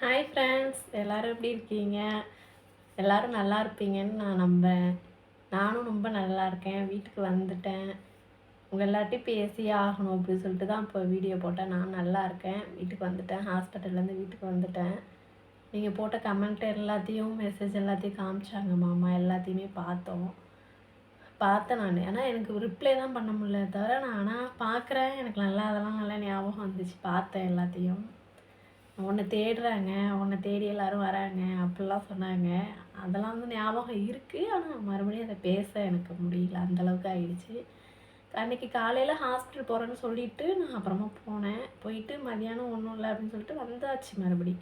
Hi friends எல்லோரும் எப்படி இருக்கீங்க? எல்லோரும் நல்லா இருப்பீங்கன்னு நான் நம்பேன் நானும் ரொம்ப நல்லா இருக்கேன். வீட்டுக்கு வந்துட்டேன். உங்கள் எல்லார்ட்டையும் பேசியே ஆகணும் அப்படின்னு சொல்லிட்டு தான் இப்போ வீடியோ போட்டேன். நான் நல்லா இருக்கேன். வீட்டுக்கு வந்துட்டேன். ஹாஸ்பிட்டல்லேருந்து வீட்டுக்கு வந்துட்டேன். நீங்கள் போட்ட கமெண்ட் எல்லாத்தையும் மெசேஜ் எல்லாத்தையும் காமிச்சாங்க மாமா. எல்லாத்தையுமே பார்த்தோம். பார்த்தேன் நான். ஏன்னா எனக்கு ரிப்ளை தான் பண்ண முடியல தவிர நான் ஆனால் பார்க்குறேன். எனக்கு நல்லா அதெல்லாம் நல்லா ஞாபகம் வந்துச்சு. பார்த்தேன் எல்லாத்தையும். உன்னை தேடுறாங்க உன்னை தேடி எல்லாரும் வராங்க அப்படிலாம் சொன்னாங்க. அதெல்லாம் வந்து ஞாபகம் இருக்குது ஆனால் மறுபடியும் அதை பேச எனக்கு முடியல. அந்த அளவுக்கு ஆயிடுச்சு. அன்னைக்கு காலையில் ஹாஸ்பிட்டல் போகிறேன்னு சொல்லிட்டு நான் அப்புறமா போனேன். போயிட்டு மதியானம் ஒன்றும் இல்லை அப்படின்னு சொல்லிட்டு வந்தாச்சு மறுபடி.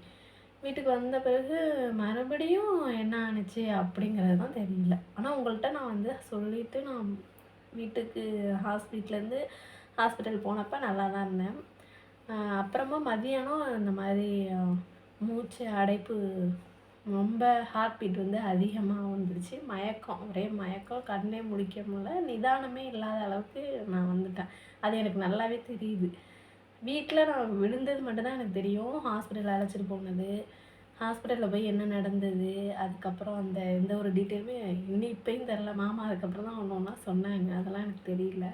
வீட்டுக்கு வந்த பிறகு மறுபடியும் என்ன ஆணுச்சு அப்படிங்கிறது தான் தெரியல. ஆனால் உங்கள்கிட்ட நான் வந்து சொல்லிவிட்டு நான் வீட்டுக்கு ஹாஸ்பிட்டலேருந்து ஹாஸ்பிட்டல் போனப்போ நல்லா தான் இருந்தேன். அப்புறமா மதியானம் இந்த மாதிரி மூச்சு அடைப்பு ரொம்ப ஹார்ட் பீட் வந்து அதிகமாக வந்துருச்சு. மயக்கம் ஒரே மயக்கம். கண்ணே முழிக்க முடியல. நிதானமே இல்லாத அளவுக்கு நான் வந்துட்டேன். அது எனக்கு நல்லாவே தெரியுது. வீட்டில் நான் விழுந்தது மட்டும்தான் எனக்கு தெரியும். ஹாஸ்பிட்டல் அழைச்சிட்டு போனது. ஹாஸ்பிட்டலில் போய் என்ன நடந்தது? அதுக்கப்புறம் அந்த எந்த ஒரு டீட்டெயிலுமே இன்னும் இப்பயும் தெரில மாமா அதுக்கப்புறம் தான் ஒன்று ஒன்றா சொன்னாங்க. அதெல்லாம் எனக்கு தெரியல.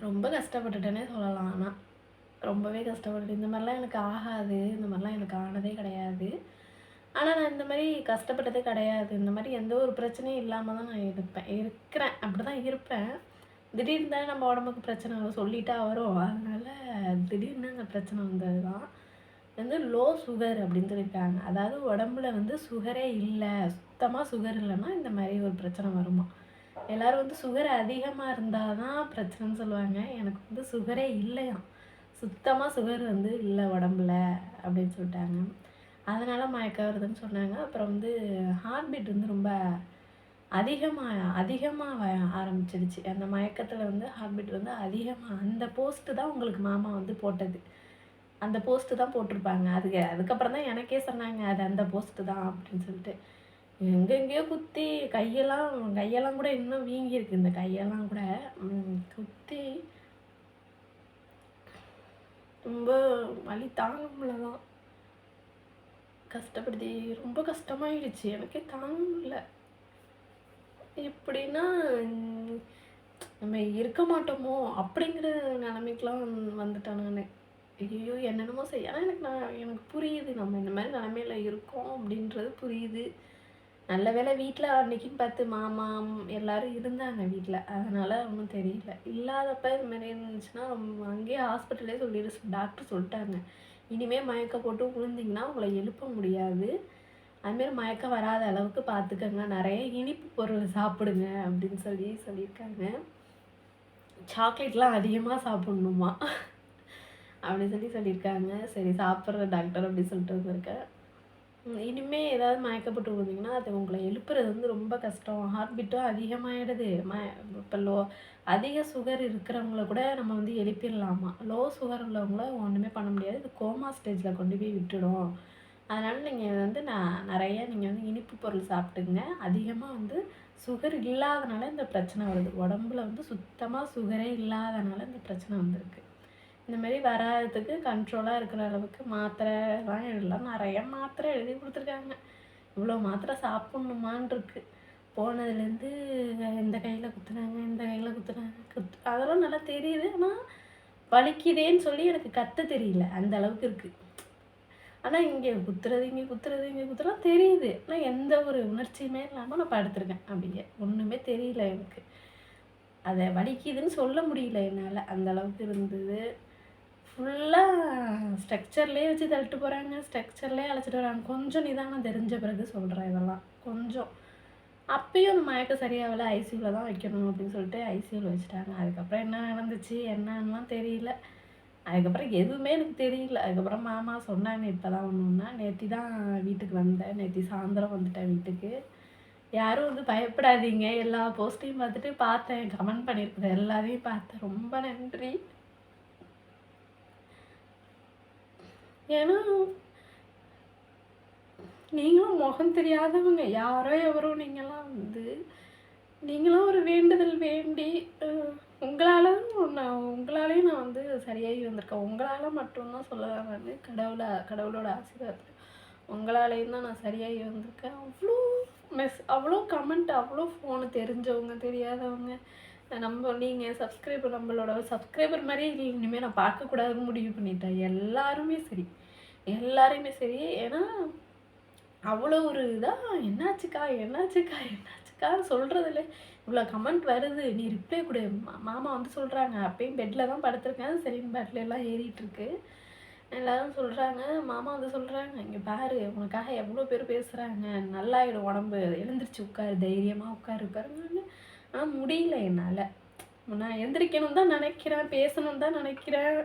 ரொம்ப கஷ்டப்பட்டுட்டேனே சொல்லலாம். ஆனால் ரொம்பவே கஷ்டப்பட்டு இந்த மாதிரிலாம் எனக்கு ஆகாது. இந்த மாதிரிலாம் எனக்கு ஆனதே கிடையாது. ஆனால் நான் இந்த மாதிரி கஷ்டப்பட்டதே கிடையாது. இந்த மாதிரி எந்த ஒரு பிரச்சனையும் இல்லாமல் தான் நான் இருப்பேன். இருக்கிறேன். அப்படி தான் இருப்பேன். திடீர்னு தான் நம்ம உடம்புக்கு பிரச்சனை வரும். சொல்லிட்டா வரும். அதனால் திடீர்னு அந்த பிரச்சனை வந்தது தான் வந்து லோ சுகர் அப்படின்னு சொல்லியிருக்காங்க. அதாவது உடம்புல வந்து சுகரே இல்லை. சுத்தமாக சுகர் இல்லைன்னா இந்த மாதிரி ஒரு பிரச்சனை வருமா? எல்லோரும் வந்து சுகர் அதிகமாக இருந்தால் தான் பிரச்சனைன்னு சொல்லுவாங்க. எனக்கு வந்து சுகரே இல்லையாம். சுத்தமாக சுகர் வந்து இல்லை உடம்புல அப்படின்னு சொல்லிட்டாங்க. அதனால் மயக்கம் வருதுன்னு சொன்னாங்க. அப்புறம் வந்து ஹார்ட் பீட் வந்து ரொம்ப அதிகமாக அதிகமாக ஆரம்பிச்சிடுச்சு. அந்த மயக்கத்தில் வந்து ஹார்ட் பீட் வந்து அதிகமாக அந்த போஸ்ட்டு தான் உங்களுக்கு மாமா வந்து போட்டது. அந்த போஸ்ட்டு தான் போட்டிருப்பாங்க. அதுக்கு அதுக்கப்புறம் தான் எனக்கே சொன்னாங்க அது அந்த போஸ்ட்டு தான் அப்படின்னு சொல்லிட்டு. எங்கெங்கேயோ குத்தி கையெல்லாம் கையெல்லாம் கூட இன்னும் வீங்கியிருக்கு. இந்த கையெல்லாம் கூட குத்தி ரொம்ப வலி தாங்க முடியல தான் கஷ்டப்படுத்தி ரொம்ப கஷ்டமாயிடுச்சு. எனக்கே தாங்க முடியல எப்படின்னா நம்ம இருக்க மாட்டோமோ அப்படிங்கிற நிலைமைக்கெலாம் வந்துட்டேன் நான். ஐயோ என்னென்னமோ செய்ய. ஆனால் எனக்கு நான் எனக்கு புரியுது. நம்ம இந்த மாதிரி நிலமையில இருக்கோம் அப்படின்றது புரியுது. நல்ல வேளை வீட்டில் அன்னைக்குன்னு பார்த்து மாமா எல்லோரும் எல்லாரும் இருந்தாங்க வீட்டில் அதனால் ஒன்றும் தெரியல. இல்லாதப்ப இது மாதிரி இருந்துச்சுன்னா ரொம்ப அங்கேயே ஹாஸ்பிட்டலே சொல்லிடு டாக்டர் சொல்லிட்டாங்க. இனிமேல் மயக்க போட்டு விழுந்தீங்கன்னா உங்களை எழுப்ப முடியாது. அதுமாரி மயக்கம் வராத அளவுக்கு பார்த்துக்கங்க. நிறைய இனிப்பு பொருள் சாப்பிடுங்க அப்படின்னு சொல்லி சொல்லியிருக்காங்க. சாக்லேட்லாம் அதிகமாக சாப்பிட்ணுமா? அப்படி சொல்லி சொல்லியிருக்காங்க. சரி சாப்பிட்ற டாக்டர் அப்படி சொல்லிட்டு வந்திருக்கேன் இனிமேல் ஏதாவது மயக்கப்பட்டு விழுந்தீங்கன்னா அது உங்களை எழுப்புறது வந்து ரொம்ப கஷ்டம். ஹார்ட் பீட்டும் அதிகமாகிடுது ம இப்போ லோ அதிக சுகர் இருக்கிறவங்கள கூட நம்ம வந்து எழுப்பிடலாமா? லோ சுகர் உள்ளவங்கள ஒன்றுமே பண்ண முடியாது. இது கோமா ஸ்டேஜில் கொண்டு போய் விட்டுடும். அதனால் நீங்கள் வந்து நான் நிறைய நீங்கள் வந்து இனிப்பு பொருள் சாப்பிட்டுங்க அதிகமாக வந்து சுகர் இல்லாதனால இந்த பிரச்சனை வருது. உடம்புல வந்து சுத்தமாக சுகரே இல்லாதனால இந்த பிரச்சனை வந்திருக்கு. இந்த மாதிரி வராததுக்கு கண்ட்ரோலாக இருக்கிற அளவுக்கு மாத்திரைலாம் எல்லாம் நிறைய மாத்திரை எழுதி கொடுத்துருக்காங்க. இவ்வளோ மாத்திரை சாப்பிட்ணுமான் இருக்கு. போனதுலேருந்து இந்த கையில் குத்துனாங்க இந்த கையில் குத்துனாங்க. குத்து அதெல்லாம் நல்லா தெரியுது. ஆனால் வலிக்குதேன்னு சொல்லி எனக்கு கத்த தெரியல. அந்த அளவுக்கு இருக்குது ஆனால் இங்கே குத்துறது இங்கே குத்துறது இங்கே குத்துறது தெரியுது. ஆனால் எந்த ஒரு உணர்ச்சியுமே இல்லாமல் நான் படுத்துருக்கேன் அப்படியே. ஒன்றுமே தெரியல எனக்கு. அதை வலிக்குதுன்னு சொல்ல முடியல என்னால். அந்த அளவுக்கு இருந்தது. ஃபுல்லாக ஸ்ட்ரக்சர்லேயே வச்சு தள்ளிட்டு போகிறாங்க ஸ்ட்ரக்சர்லேயே அழைச்சிட்டு வராங்க. கொஞ்சம் நிதானம் தெரிஞ்ச பிறகு சொல்கிறேன் இதெல்லாம். கொஞ்சம். அப்பயும் அந்த மயக்கம் சரியாகல. ஐசியூவில் தான் வைக்கணும் அப்படின்னு சொல்லிட்டு ஐசியூவில் வச்சுட்டாங்க. அதுக்கப்புறம் என்ன நடந்துச்சு? என்னன்னுலாம் தெரியல. அதுக்கப்புறம் எதுவுமே எனக்கு தெரியல. அதுக்கப்புறம் மாமா சொன்னாங்க இப்போ தான் ஒன்றுன்னா நேற்று தான் வீட்டுக்கு வந்தேன். நேற்று சாயந்தரம் வந்துட்டேன் வீட்டுக்கு. யாரும் வந்து பயப்படாதீங்க. எல்லா போஸ்ட்டையும் பார்த்துட்டு பார்த்தேன். கமெண்ட் பண்ணியிருக்குது எல்லாத்தையும் பார்த்தேன். ரொம்ப நன்றி. ஏன்னா நீங்களும் முகம் தெரியாதவங்க. யாரோ எவரோ நீங்களாம் வந்து நீங்களாம் ஒரு வேண்டுதல் வேண்டி உங்களால் நான் உங்களாலேயும் நான் வந்து சரியாகி வந்திருக்கேன். உங்களால் மட்டும்தான் சொல்ல வந்து கடவுளை கடவுளோட ஆசீர்வாதத்தில் உங்களாலேயும் தான் நான் சரியாகி வந்திருக்கேன். அவ்வளோ மெஸ் அவ்வளோ கமெண்ட் அவ்வளோ ஃபோனு தெரிஞ்சவங்க தெரியாதவங்க. நம்ம நீங்கள் சப்ஸ்கிரைபர் நம்மளோட சப்ஸ்கிரைபர் மாதிரி இனிமேல் நான் பார்க்கக்கூடாதுன்னு முடிவு பண்ணிட்டேன். எல்லாருமே சரி. எல்லாருமே சரி. ஏன்னா அவ்வளோ ஒரு இதாக என்னாச்சுக்கா என்னாச்சுக்கா என்னாச்சுக்கா? சொல்கிறதுல இவ்வளோ கமெண்ட் வருது. நீ ரிப்ளை கொடு. மாமா வந்து சொல்கிறாங்க அப்பயும் பெட்டில் தான் படுத்திருக்கேன். சரி பெட்டில் எல்லாம் ஏறிட்டுருக்கு. எல்லாரும் சொல்கிறாங்க மாமா வந்து சொல்கிறாங்க இங்கே பாரு உனக்காக எவ்வளோ பேர் பேசுகிறாங்க நல்லாயிடும் உடம்பு. எழுந்திரிச்சு உட்காரு. தைரியமாக உட்காரு. உட்காருங்கன்னு ஆனால் முடியல என்னால். நான் எந்திரிக்கணும் தான் நினைக்கிறேன் பேசணும் தான் நினைக்கிறேன்.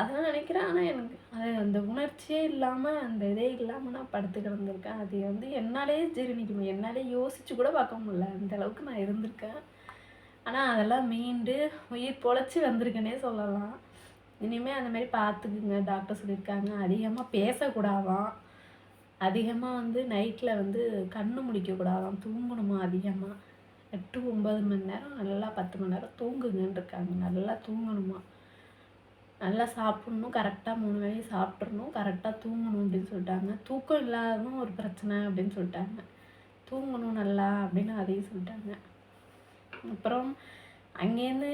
அதெல்லாம் நினைக்கிறேன். ஆனால் எனக்கு அது அந்த உணர்ச்சியே இல்லாமல் அந்த இதே இல்லாமல் நான் படுத்து கிடந்திருக்கேன். அது வந்து என்னாலே ஜீரணிக்க என்னாலே யோசிச்சு கூட பார்க்க முடியல. அந்த அளவுக்கு நான் இருந்திருக்கேன். ஆனால் அதெல்லாம் மீண்டு உயிர் பொழைச்சி வந்திருக்கேனே சொல்லலாம். இனிமேல் அந்த மாதிரி பார்த்துக்குங்க. டாக்டர் சொல்லியிருக்காங்க. அதிகமாக பேசக்கூடாதாம் அதிகமாக வந்து நைட்டில் வந்து கண்ணு முடிக்கக்கூடாதான் தூங்கணுமா அதிகமாக எட்டு ஒம்பது மணி நேரம் நல்லா பத்து மணி நேரம் தூங்குங்கன்னு இருக்காங்க நல்லா தூங்கணுமா? நல்லா சாப்பிட்ணும் கரெக்டாக மூணு வேலையும் சாப்பிட்றணும் கரெக்டாக தூங்கணும் அப்படின்னு சொல்லிட்டாங்க. தூக்கம் இல்லாததும் ஒரு பிரச்சனை அப்படின்னு சொல்லிட்டாங்க. தூங்கணும் நல்லா அப்படின்னு அதையும் சொல்லிட்டாங்க. அப்புறம் அங்கேருந்து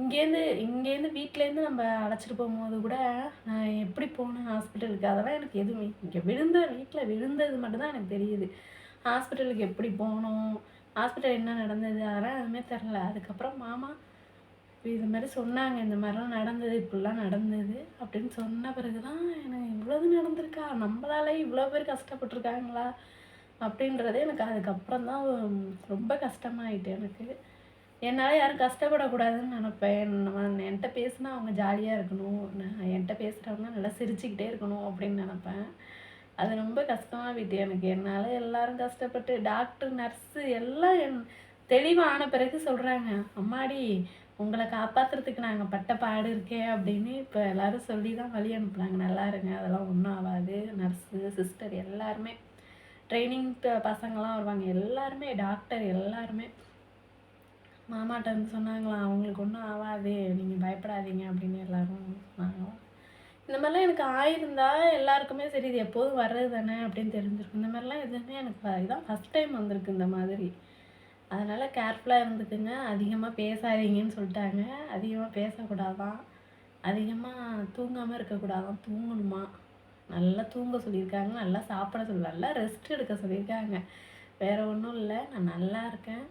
இங்கேருந்து இங்கேருந்து வீட்டிலேருந்து நம்ம அழைச்சிட்டு போகும்போது கூட நான் எப்படி போனேன் ஹாஸ்பிட்டலுக்கு? அதெல்லாம் எனக்கு எதுவுமே இங்கே விழுந்த வீட்டில் விழுந்தது மட்டும்தான் எனக்கு தெரியுது. ஹாஸ்பிட்டலுக்கு எப்படி போகணும் ஹாஸ்பிட்டல் என்ன நடந்தது? அதெல்லாம் எதுவுமே தெரில அதுக்கப்புறம் மாமா இது மாதிரி சொன்னாங்க. இந்த மாதிரிலாம் நடந்தது. இப்படிலாம் நடந்தது. அப்படின்னு சொன்ன பிறகு தான் எனக்கு இவ்வளோது நடந்திருக்கா? நம்மளால இவ்வளோ பேர் கஷ்டப்பட்டுருக்காங்களா? அப்படின்றதே எனக்கு அதுக்கப்புறம் தான் ரொம்ப கஷ்டமாயிட்டு எனக்கு. என்னால் யாரும் கஷ்டப்படக்கூடாதுன்னு நினப்பேன். என்கிட்ட பேசுனா அவங்க ஜாலியாக இருக்கணும். நான் என்கிட்ட பேசுகிறவங்க நல்லா சிரிச்சுக்கிட்டே இருக்கணும் அப்படின்னு நினப்பேன். அது ரொம்ப கஷ்டமாக போயிட்டு எனக்கு என்னால் எல்லாரும் கஷ்டப்பட்டு டாக்டர் நர்ஸு எல்லாம் என் தெளிவான பிறகு சொல்கிறாங்க அம்மாடி உங்களை காப்பாற்றுறதுக்கு நாங்கள் பட்ட பாடு இருக்கே அப்படின்னு இப்போ எல்லோரும் சொல்லி தான் வழி அனுப்புனாங்க. நல்லா இருங்க அதெல்லாம் ஒன்றும் ஆகாது. நர்ஸு சிஸ்டர் எல்லாருமே ட்ரைனிங் பசங்களாம் வருவாங்க. எல்லாருமே டாக்டர் எல்லாருமே மாமாட்ட வந்து சொன்னாங்களாம் அவங்களுக்கு ஒன்றும் ஆகாது. நீங்கள் பயப்படாதீங்க அப்படின்னு எல்லோரும் சொன்னாங்களாம். இந்த மாதிரிலாம் எனக்கு ஆயிருந்தா எல்லாருக்குமே சரி இது எப்போதும் வர்றது தானே அப்படின்னு தெரிஞ்சிருக்கும். இந்த மாதிரிலாம் எதுவுமே எனக்கு இதுதான் ஃபஸ்ட் டைம் வந்திருக்கு இந்த மாதிரி. அதனால் கேர்ஃபுல்லாக இருந்துக்குங்க. அதிகமாக பேசாதீங்கன்னு சொல்லிட்டாங்க. அதிகமாக பேசக்கூடாதான். அதிகமாக தூங்காமல் இருக்கக்கூடாதான். தூங்கணுமா? நல்லா தூங்க சொல்லியிருக்காங்க. நல்லா சாப்பிட சொல்லி நல்லா ரெஸ்ட் எடுக்க சொல்லியிருக்காங்க. வேறு ஒன்றும் இல்லை. நான் நல்லா இருக்கேன்.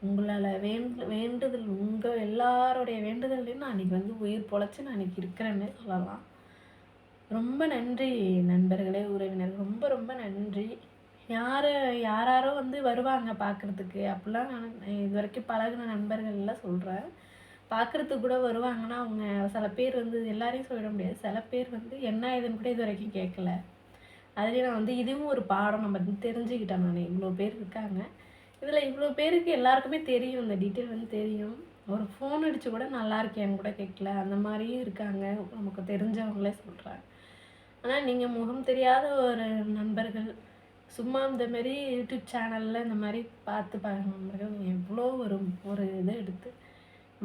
உங்களால் வேண்டு வேண்டுதல் உங்கள் எல்லாருடைய வேண்டுதல்லையும் நான் அன்றைக்கி வந்து உயிர் பொழைச்சி நான் அன்றைக்கி இருக்கிறேன்னே சொல்லலாம். ரொம்ப நன்றி நண்பர்களே உறவினர். ரொம்ப ரொம்ப நன்றி. யார் யாராரோ வந்து வருவாங்க பார்க்குறதுக்கு அப்படிலாம் நான் இது வரைக்கும் பழகின நண்பர்கள்லாம் சொல்கிறேன் பார்க்குறதுக்கு கூட வருவாங்கன்னா அவங்க சில பேர் வந்து எல்லாரையும் சொல்லிட முடியாது. சில பேர் வந்து என்ன இதுன்னு கூட இது வரைக்கும் கேட்கல அதுலேயே நான் வந்து இதுவும் ஒரு பாடம். நம்ம தெரிஞ்சுக்கிட்டேன் நான். இவ்வளோ பேர் இருக்காங்க. இதில் இவ்வளோ பேருக்கு எல்லாருக்குமே தெரியும். இந்த டீட்டெயில் வந்து தெரியும். ஒரு ஃபோன் அடித்து கூட நல்லா இருக்கேன்னு கூட கேட்கல அந்த மாதிரியும் இருக்காங்க. நமக்கு தெரிஞ்சவங்களே சொல்கிறாங்க ஆனால் நீங்கள் முகம் தெரியாத ஒரு நண்பர்கள் சும்மா இந்த மாரி யூடியூப் சேனலில் இந்த மாதிரி பார்த்து பாருங்க நண்பர்கள். எவ்வளோ ஒரு ஒரு இதை எடுத்து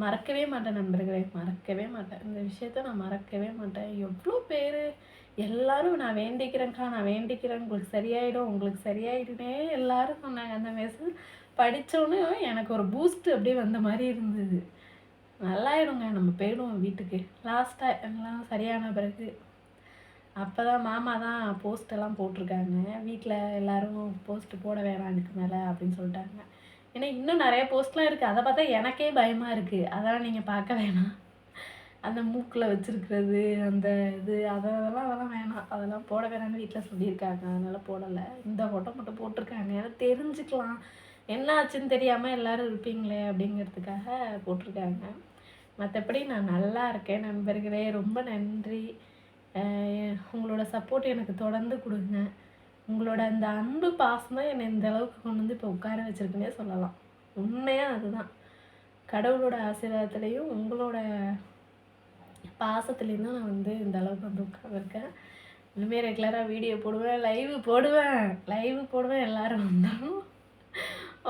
மறக்கவே மாட்டேன் நண்பர்களே மறக்கவே மாட்டேன். இந்த விஷயத்த நான் மறக்கவே மாட்டேன். எவ்வளோ பேர் எல்லாரும் நான் வேண்டிக்கிறேன்க்கா நான் வேண்டிக்கிறேன். உங்களுக்கு சரியாயிடும் உங்களுக்கு சரியாயிடுனே எல்லாரும் சொன்னாங்க. அந்த மெசேஜ் படித்தோன்னே எனக்கு ஒரு பூஸ்ட் அப்படியே வந்த மாதிரி இருந்தது. நல்லாயிடுங்க நம்ம போயிடுவோம் வீட்டுக்கு. லாஸ்ட்டாக எல்லாம் சரியான பிறகு. அப்போ தான் மாமா தான் போஸ்ட்டெல்லாம் போட்டிருக்காங்க. வீட்டில் எல்லோரும் போஸ்ட்டு போட வேணாம் எனக்கு மேலே அப்படின்னு சொல்லிட்டாங்க. ஏன்னா இன்னும் நிறைய போஸ்ட்லாம் இருக்குது அதை பார்த்தா எனக்கே பயமாக இருக்குது அதெல்லாம் நீங்கள் பார்க்க வேணாம். அந்த மூக்கில் வச்சுருக்கிறது அந்த இது அதெல்லாம் அதெல்லாம் வேணாம். அதெல்லாம் போட வேணாம்னு வீட்டில் சொல்லியிருக்காங்க. அதனால் போடலை. இந்த ஃபோட்டோ மட்டும் போட்டிருக்காங்க. ஏன்னா தெரிஞ்சுக்கலாம். என்ன ஆச்சுன்னு தெரியாமல் எல்லோரும் இருப்பீங்களே அப்படிங்கிறதுக்காக போட்டிருக்காங்க. மற்றபடி நான் நல்லா இருக்கேன் நண்பர்களே. ரொம்ப நன்றி. உங்களோட சப்போர்ட் எனக்கு தொடர்ந்து கொடுங்க. உங்களோட அந்த அன்பு பாசம் தான் என்னை இந்த அளவுக்கு கொண்டு வந்து இப்போ உட்கார வச்சுருக்குன்னே சொல்லலாம். உண்மையாக அதுதான். கடவுளோட ஆசீர்வாதத்துலேயும் உங்களோட பாசத்துலேயும் தான் நான் வந்து இந்த அளவுக்கு வந்து உட்காந்துருக்கேன் இனிமேல் ரெகுலராக வீடியோ போடுவேன் லைவு போடுவேன். லைவு போடுவேன் எல்லோரும் வந்தாலும்.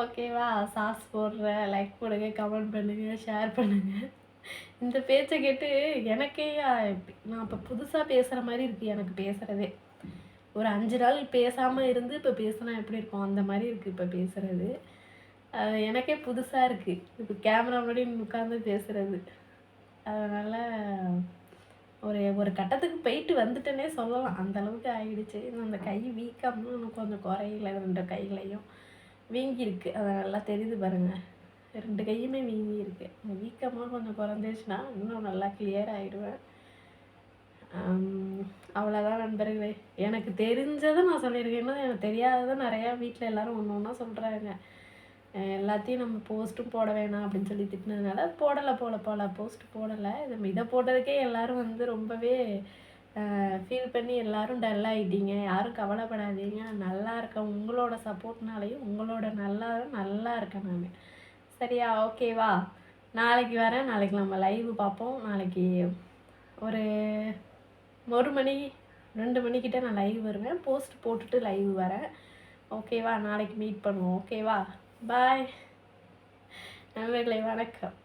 ஓகேவா சாஸ் போடுறேன் லைக் போடுங்க கமெண்ட் பண்ணுங்கள் ஷேர் பண்ணுங்கள் இந்த பேச்சை கேட்டு எனக்கே நான் இப்போ புதுசாக பேசுகிற மாதிரி இருக்குது எனக்கு பேசுகிறதே ஒரு அஞ்சு நாள் பேசாமல் இருந்து இப்போ பேசினா எப்படி இருக்கும்? அந்த மாதிரி இருக்குது இப்போ பேசுகிறது அது எனக்கே புதுசாக இருக்குது இப்போ கேமரா முன்னாடி உட்காந்து பேசுகிறது அதனால் ஒரு ஒரு கட்டத்துக்கு போயிட்டு வந்துட்டேனே சொல்லலாம். அந்த அளவுக்கு ஆகிடுச்சு அந்த கை வீக்கம்னு இன்னும் கொஞ்சம் குறையில. ரெண்டு கைகளையும் வீங்கியிருக்கு. அது நல்லா தெரியுது பாருங்கள் ரெண்டு கையுமே வீங்கி இருக்கு. வீக்கமாக கொஞ்சம் குறைஞ்சிச்சுன்னா இன்னும் நல்லா கிளியர் ஆகிடுவேன் அவ்வளோதான் நண்பர்களே. எனக்கு தெரிஞ்சதை நான் சொல்லியிருக்கேன். இன்னும் எனக்கு தெரியாததை நிறையா வீட்டில் எல்லோரும் ஒன்று ஒன்றா சொல்கிறாங்க எல்லாத்தையும் நம்ம போஸ்ட்டும் போட வேணாம் அப்படின்னு சொல்லி திட்டினதுனால போடலை போல போல போஸ்ட் போடலை. இது இதை போட்டதுக்கே எல்லோரும் வந்து ரொம்பவே ஃபீல் பண்ணி எல்லோரும் டல் ஆகிட்டீங்க யாரும் கவலைப்படாதீங்க. நல்லா இருக்கேன் உங்களோட சப்போர்ட்னாலையும் உங்களோட நல்லா நல்லா இருக்கேன் நான். சரியா ஓகேவா நாளைக்கு வரேன் நாளைக்கு நம்ம லைவ் பார்ப்போம். நாளைக்கு ஒரு ஒரு மணி ரெண்டு மணிக்கிட்ட நான் லைவ் வருவேன். போஸ்ட் போட்டுட்டு லைவ் வரேன் ஓகேவா நாளைக்கு மீட் பண்ணுவோம். ஓகேவா பாய் நண்பர்களே வணக்கம்.